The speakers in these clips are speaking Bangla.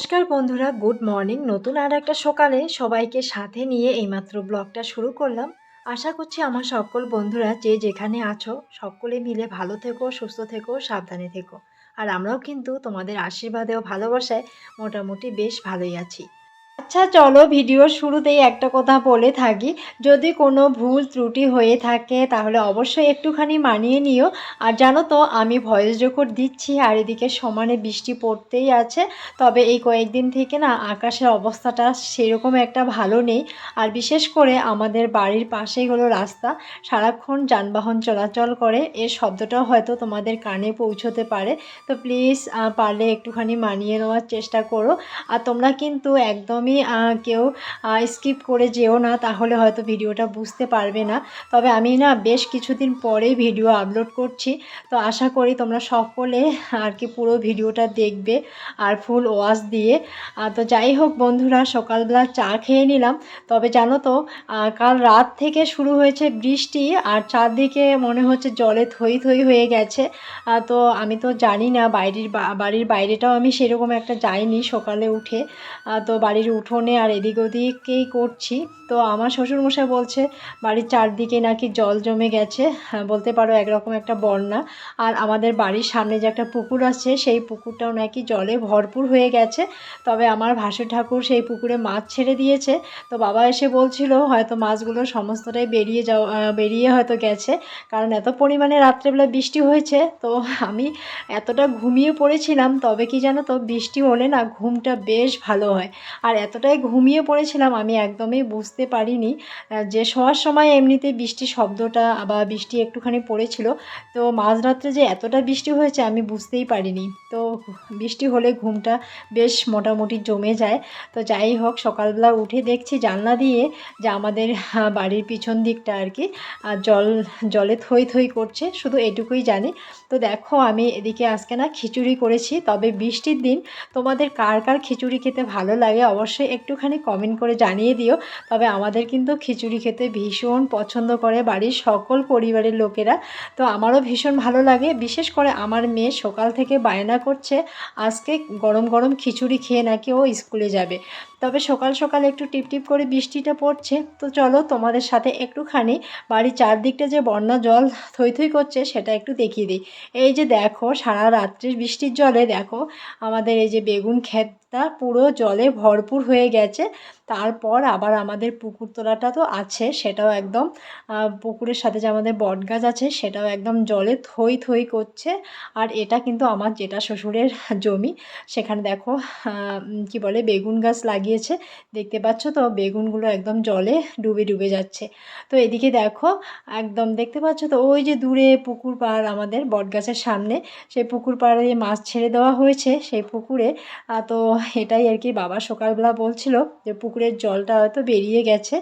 নমস্কার বন্ধুরা, গুড মর্নিং। নতুন আর একটা সকালে সবাইকে সাথে নিয়ে এইমাত্র ব্লগটা শুরু করলাম। আশা করছি আমার সকল বন্ধুরা যে যেখানে আছো, সকলে মিলে ভালো থেকো, সুস্থ থেকো, সাবধানে থেকো। আর আমরাও কিন্তু তোমাদের আশীর্বাদে ও ভালোবাসায় মোটামুটি বেশ ভালোই আছি। আচ্ছা চলো ভিডিওর শুরুতেই একটা কথা বলে থাকি। যদি কোনো ভুল ত্রুটি হয়ে থাকে, তাহলে অবশ্যই একটুখানি মানিয়ে নিও। আর জানো তো, আমি ভয়েস রেকর্ড দিচ্ছি, আর এদিকে সমানে বৃষ্টি পড়তেই আছে। তবে এই কয়েকদিন থেকে না, আকাশের অবস্থাটা সেরকম একটা ভালো নেই। আর বিশেষ করে আমাদের বাড়ির পাশেই হলো রাস্তা। সারাক্ষণ যানবাহন চলাচল করে। এর শব্দটাও হয়তো তোমাদের কানে পৌঁছতে পারে। তো প্লিজ পারলে একটুখানি মানিয়ে নেওয়ার চেষ্টা করো। আর তোমরা কিন্তু একদমই কেউ স্কিপ করে যেও না, তাহলে হয়তো ভিডিওটা বুঝতে পারবে না। তবে আমি না বেশ কিছুদিন পরেই ভিডিও আপলোড করছি। তো আশা করি তোমরা সকলে আর কি পুরো ভিডিওটা দেখবে আর ফুল ওয়াশ দিয়ে। তো যাই হোক বন্ধুরা, সকালবেলা চা খেয়ে নিলাম। তবে জানো তো কাল রাত থেকে শুরু হয়েছে বৃষ্টি আর চারদিকে মনে হচ্ছে জলে থই থই হয়ে গেছে। তো আমি তো জানি না বাইরের বাড়ির বাইরেটাও আমি সেরকম একটা যাইনি সকালে উঠে। তো বাড়ির উঠোনে আর এদিক ওদিকেই করছি। তো আমার শ্বশুরমশাই বলছে বাড়ির চারদিকে নাকি জল জমে গেছে। হ্যাঁ, বলতে পারো একরকম একটা বন্যা। আর আমাদের বাড়ির সামনে যে একটা পুকুর আছে সেই পুকুরটাও নাকি জলে ভরপুর হয়ে গেছে। তবে আমার ভাসুর ঠাকুর সেই পুকুরে মাছ ছেড়ে দিয়েছে। তো বাবা এসে বলছিল হয়তো মাছগুলো সমস্তটাই বেরিয়ে যাওয়া বেরিয়ে হয়তো গেছে। কারণ এত পরিমাণে রাত্রেবেলা বৃষ্টি হয়েছে। তো আমি এতটা ঘুমিয়ে পড়েছিলাম তবে কি জানো তো বৃষ্টি হলে না ঘুমটা বেশ ভালো হয়। আর এতটাই ঘুমিয়ে পড়েছিলাম আমি একদমই বুঝতে পারিনি। যে শোয়ার সময় এমনিতে বৃষ্টির শব্দটা বা বৃষ্টি একটুখানি পড়েছিল, তো মাঝরাত্রে যে এতটা বৃষ্টি হয়েছে আমি বুঝতেই পারিনি। তো বৃষ্টি হলে ঘুমটা বেশ মোটামুটি জমে যায়। তো যাই হোক, সকালবেলা উঠে দেখছি জানলা দিয়ে যে আমাদের বাড়ির পিছন দিকটা আর কি জল, জলে থই থই করছে, শুধু এটুকুই জানি। তো দেখো, আমি এদিকে আজকে না খিচুড়ি করেছি। তবে বৃষ্টির দিন তোমাদের কার কার খিচুড়ি খেতে ভালো লাগে অবশ্যই একটুখানি কমেন্ট করে জানিয়ে দিও। তবে আমাদের কিন্তু খিচুড়ি খেতে ভীষণ পছন্দ করে বাড়ির সকল পরিবারের লোকেরা। তো আমারও ভীষণ ভালো লাগে। বিশেষ করে আমার মেয়ে সকাল থেকে বায়না করছে, আজকে গরম গরম খিচুড়ি খেয়ে নাকি ও স্কুলে যাবে। তবে সকাল সকাল একটু টিপটিপ করে বৃষ্টিটা পড়ছে। তো চলো তোমাদের সাথে একটুখানি বাড়ির চারদিকটা যে বন্যা জল থই থই করছে সেটা একটু দেখিয়ে দিই। এই যে দেখো, সারা রাত্রির বৃষ্টির জলে দেখো, আমাদের এই যে বেগুন ক্ষেতটা পুরো জলে ভরপুর হয়ে গেছে। তারপর আবার আমাদের পুকুর তোলাটা তো আছে, সেটাও একদম পুকুরের সাথে যে আমাদের বটগাছ আছে, সেটাও একদম জলে থই থই করছে। আর এটা কিন্তু আমার যেটা শ্বশুরের জমি, সেখানে দেখো কি বলে, বেগুন গাছ লাগিয়েছে। দেখতে পাচ্ছ তো, বেগুনগুলো একদম জলে ডুবে ডুবে যাচ্ছে। তো এদিকে দেখো, একদম দেখতে পাচ্ছ তো, ওই যে দূরে পুকুর পাড় আমাদের বটগাছের সামনে, সেই পুকুর পাড়ে যে মাছ ছেড়ে দেওয়া হয়েছে, সেই পুকুরে তো এটাই আর কি বাবা সকালবেলা বলছিল যে পুকুরের জলটা হয়তো বেরিয়ে গেছে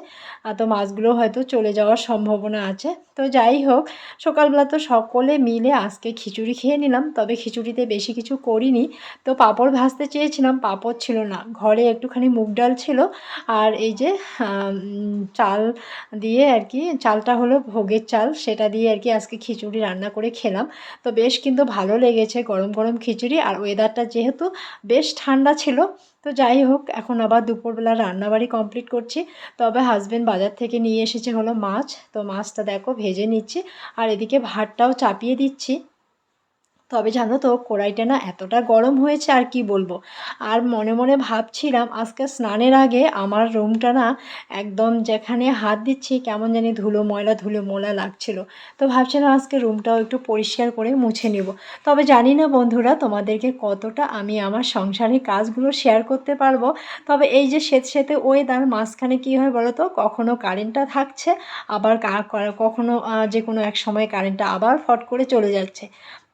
আর তো মাছগুলো হয়তো চলে যাওয়ার সম্ভাবনা আছে। তো যাই হোক, সকালবেলা তো সকলে মিলে আজকে খিচুড়ি খেয়ে নিলাম, তবে খিচুড়িতে বেশি কিছু করিনি। তো পাঁপড় ভাজতে চেয়েছিলাম, পাঁপড় ছিল না। ঘরে একটুখানি মুগ ডাল ছিল আর এই যে চাল দিয়ে আর কি, চালটা হলো ভোগের চাল, সেটা দিয়ে আর কি আজকে খিচুড়ি রান্না করে খেলাম। তো বেশ কিন্তু ভালো লেগেছে গরম গরম খিচুড়ি, আর ওয়েদারটা যেহেতু বেশ ঠান্ডা ছিল তো যাই হোক, এখন আবার দুপুরবেলা রান্নাবাড়ি কমপ্লিট করছি। তবে হাজব্যান্ড বাজার থেকে নিয়ে এসেছে হলো মাছ। তো মাছটা দেখো ভেজে নিচ্ছি। আর এদিকে ভাতটাও চাপিয়ে দিচ্ছি। তবে জানো তো, কড়াইটা না এতটা গরম হয়েছে আর কি বলব। আর মনে মনে ভাবছিলাম আজকে স্নানের আগে আমার রুমটা না একদম যেখানে হাত দিচ্ছি কেমন জানি ধুলো, ময়লা ধুলো, মোলা লাগছিল। তো ভাবছিলাম আজকে রুমটাও একটু পরিষ্কার করে মুছে নিব। তবে জানি না বন্ধুরা তোমাদেরকে কতটা আমি আমার সংসারের কাজগুলো শেয়ার করতে পারব। তবে এই যে সেত সেতে ওয়েদার মাঝখানে কী হয় বলো তো কখনও কারেন্টটা থাকছে, আবার কখনো যে কোনো এক সময় কারেন্টটা আবার ফট করে চলে যাচ্ছে।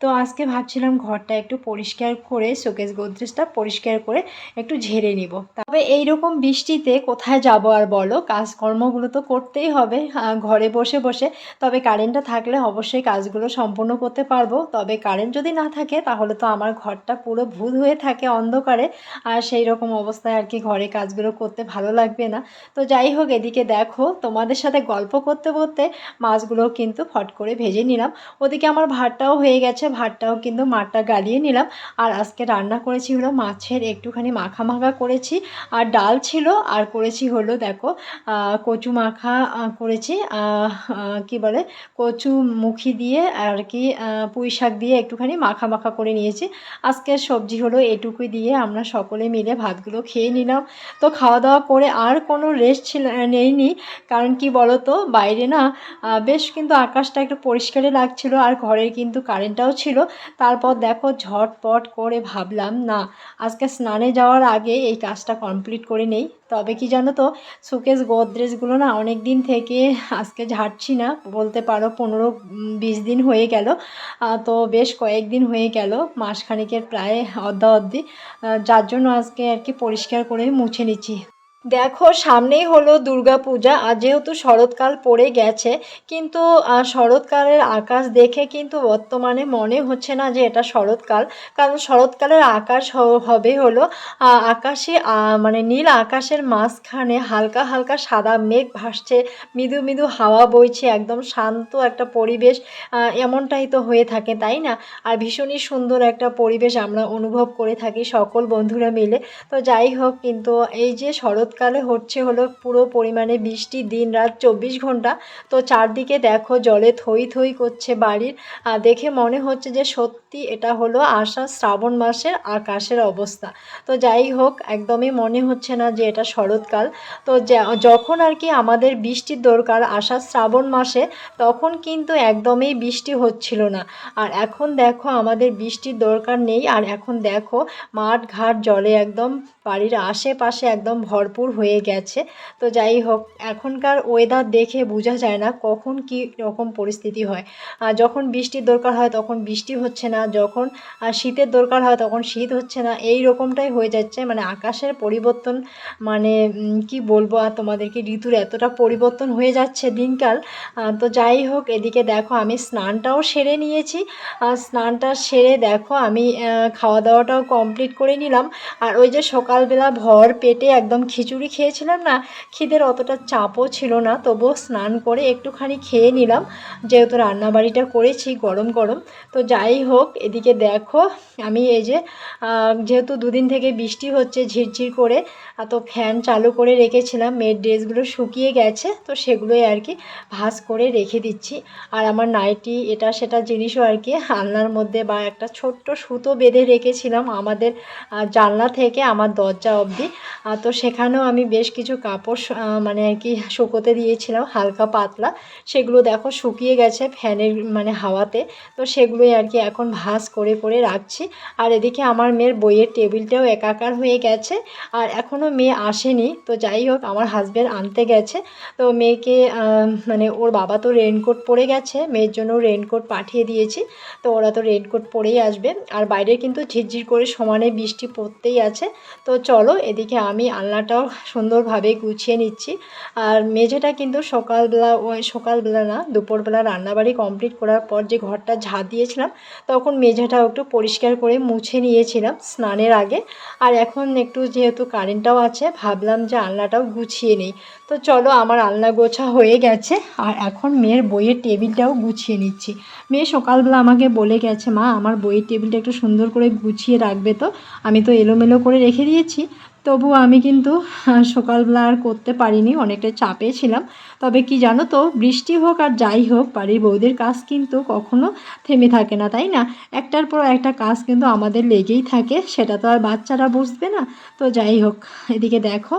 তো আজকে ভাবছিলাম ঘরটা একটু পরিষ্কার করে, শোকেস গোদরেজটা পরিষ্কার করে একটু ঝেড়ে নিব। তবে এই রকম বৃষ্টিতে কোথায় যাব আর বলো? কাজকর্মগুলো তো করতেই হবে ঘরে বসে বসে। তবে কারেন্টটা থাকলে অবশ্যই কাজগুলো সম্পূর্ণ করতে পারব। তবে কারেন্ট যদি না থাকে, তাহলে তো আমার ঘরটা পুরো ভূত হয়ে থাকে অন্ধকারে। আর সেই রকম অবস্থায় আর কি ঘরে কাজগুলো করতে ভালো লাগবে না। তো যাই হোক, এদিকে দেখো, তোমাদের সাথে গল্প করতে করতে মাছগুলো কিন্তু ফট করে ভেজে নিলাম। ওদিকে আমার ভাতটাও হয়ে গেছে ভাতটাও কিন্তু মাঠটা গালিয়ে নিলাম। আর আজকে রান্না করেছি হলো মাছের একটুখানি মাখা মাখা করেছি। আর ডাল ছিল, আর করেছি হলো দেখো কচু মাখা করেছি। কি বলে, কচু মুখি দিয়ে আর কি পুঁই শাক দিয়ে একটুখানি মাখা মাখা করে নিয়েছি। আজকের সবজি হলো এটুকুই দিয়ে আমরা সকলে মিলে ভাতগুলো খেয়ে নিলাম। তো খাওয়া দাওয়া করে আর কোনো রেস্ট ছিল নেইনি। কারণ কি বলো তো, বাইরে না বেশ কিন্তু আকাশটা একটু পরিষ্কারে লাগছিল। আর ঘরের কিন্তু কারেন্টটাও ছিল। তারপর দেখো ঝটপট করে ভাবলাম, না, আজকে স্নানে যাওয়ার আগে এই কাজটা কমপ্লিট করে নেই। তবে কি জানো তো সুকেস গোদরেজগুলো না অনেক দিন থেকে আজকে ঝাড়ছি না, বলতে পারো পনেরো বিশ দিন হয়ে গেল। তো বেশ কয়েকদিন হয়ে গেল, মাসখানেকের প্রায় অর্ধা অর্ধি যার জন্য আজকে আর কি পরিষ্কার করে মুছে নিচ্ছি। দেখো, সামনেই হলো দুর্গা পূজা আর যেহেতু শরৎকাল পড়ে গেছে, কিন্তু শরৎকালের আকাশ দেখে কিন্তু বর্তমানে মনে হচ্ছে না যে এটা শরৎকাল। কারণ শরৎকালের আকাশ হবে হলো আকাশে মানে নীল আকাশের মাঝখানে হালকা হালকা সাদা মেঘ ভাসছে, মৃদু মৃদু হাওয়া বইছে, একদম শান্ত একটা পরিবেশ এমনটাই তো হয়ে থাকে, তাই না? আর ভীষণই সুন্দর একটা পরিবেশ আমরা অনুভব করে থাকি সকল বন্ধুরা মিলে। তো যাই হোক, কিন্তু এই যে শরৎকালে হচ্ছে হলো পুরো পরিমাণে বৃষ্টি, দিন রাত চব্বিশ ঘণ্টা। তো চারদিকে দেখো জলে থই থই করছে বাড়ির। দেখে মনে হচ্ছে যে সত্যি এটা হলো আষাঢ় শ্রাবণ মাসের আকাশের অবস্থা। তো যাই হোক, একদমই মনে হচ্ছে না যে এটা শরৎকাল। তো যখন আর কি আমাদের বৃষ্টির দরকার আষাঢ় শ্রাবণ মাসে, তখন কিন্তু একদমই বৃষ্টি হচ্ছিল না। আর এখন দেখো আমাদের বৃষ্টির দরকার নেই। আর এখন দেখো মাঠ ঘাট জলে একদম বাড়ির আশেপাশে একদম ভরপুর হয়ে গেছে। তো যাই হোক, এখনকার ওয়েদার দেখে বোঝা যায় না কখন কি রকম পরিস্থিতি হয়। যখন বৃষ্টির দরকার হয় তখন বৃষ্টি হচ্ছে না, যখন শীতের দরকার হয় তখন শীত হচ্ছে না। এই রকমটাই হয়ে যাচ্ছে। মানে আকাশের পরিবর্তন মানে কি বলব, আর তোমাদেরকে ঋতুর এতটা পরিবর্তন হয়ে যাচ্ছে দিনকাল। তো যাই হোক, এদিকে দেখো আমি স্নানটাও সেরে নিয়েছি। আর স্নানটা সেরে দেখো আমি খাওয়া দাওয়াটাও কমপ্লিট করে নিলাম। আর ওই যে সকালবেলা ভর পেটে একদম খিচুড়ি খেয়েছিলাম না, খিদের অতটা চাপও ছিল না, তবুও স্নান করে একটুখানি খেয়ে নিলাম। যেহেতু রান্নাবাড়িটা করেছি গরম গরম, তো যাই হোক, এদিকে দেখো, আমি এই যে যেহেতু দুদিন থেকে বৃষ্টি হচ্ছে ঝিরঝির করে তো ফ্যান চালু করে রেখেছিলাম, মেয়ের ড্রেসগুলো শুকিয়ে গেছে, তো সেগুলোই আর কি ভাঁজ করে রেখে দিচ্ছি। আর আমার নাইটি, এটা সেটা জিনিসও আর কি আলনার মধ্যে বা একটা ছোট্ট সুতো বেঁধে রেখেছিলাম আমাদের জানলা থেকে আমার দরজা অবধি। তো সেখানেও আমি বেশ কিছু কাপড় মানে আর কি শুকোতে দিয়েছিলাম, হালকা পাতলা। সেগুলো দেখো শুকিয়ে গেছে ফ্যানের মানে হাওয়াতে। তো সেগুলোই আর কি এখন ভাঁজ করে করে রাখছি। আর এদিকে আমার মেয়ের বইয়ের টেবিলটাও একাকার হয়ে গেছে। আর এখনও মেয়ে আসেনি। তো যাই হোক, আমার হাজব্যান্ড আনতে গেছে। তো মেয়েকে মানে ওর বাবা তো রেনকোট পরে গেছে। মেয়ের জন্য রেনকোট পাঠিয়ে দিয়েছি। তো ওরা তো রেনকোট পরেই আসবে। আর বাইরে কিন্তু ঝিরঝির করে সমানে বৃষ্টি পড়তেই আছে। তো চলো, এদিকে আমি আলনাটাও সুন্দরভাবে গুছিয়ে নিচ্ছি। আর মেঝেটা কিন্তু সকালবেলা, ওই সকালবেলা না, দুপুরবেলা রান্নাবাড়ি কমপ্লিট করার পর যে ঘরটা ঝাঁ দিয়েছিলাম, তখন মেঝেটাও একটু পরিষ্কার করে মুছে নিয়েছিলাম স্নানের আগে। আর এখন একটু যেহেতু কারেন্টটাও আছে, ভাবলাম যে আলনাটাও গুছিয়ে নিই। তো চলো, আমার আলনা গোছা হয়ে গেছে। আর এখন মেয়ের বইয়ের টেবিলটাও গুছিয়ে নিচ্ছি। মেয়ে সকালবেলা আমাকে বলে গেছে, মা, আমার বইয়ের টেবিলটা একটু সুন্দর করে গুছিয়ে রাখবে তো? আমি তো এলোমেলো করে রেখে দিয়েছি। তবু আমি কিন্তু সকালবেলা আর করতে পারিনি, অনেকটা চাপে ছিলাম। তবে কি জানো তো, বৃষ্টি হোক আর যাই হোক, বাড়ির বৌদির কাজ কিন্তু কখনো থেমে থাকে না, তাই না? একটার পর একটা কাজ কিন্তু আমাদের লেগেই থাকে, সেটা তো আর বাচ্চারা বুঝবে না। তো যাই হোক, এদিকে দেখো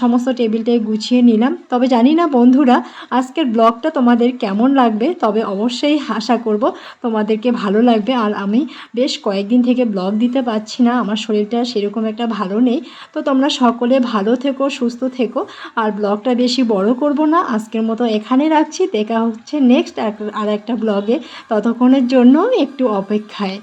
সমস্ত টেবিলটাই গুছিয়ে নিলাম। তবে জানি না বন্ধুরা, আজকের ব্লগটা তোমাদের কেমন লাগবে, তবে অবশ্যই আশা করব তোমাদেরকে ভালো লাগবে। আর আমি বেশ কয়েকদিন থেকে ব্লগ দিতে পারছি না, আমার শরীরটা সেরকম একটা ভালো নেই। তো তোমরা সকলে ভালো থেকো, সুস্থ থেকো। আর ব্লগটা বেশি বড় করব না, আজকের মতো এখানে রাখছি। দেখা হচ্ছে নেক্সট আর একটা ব্লগে ততক্ষণের জন্য একটু অপেক্ষায়।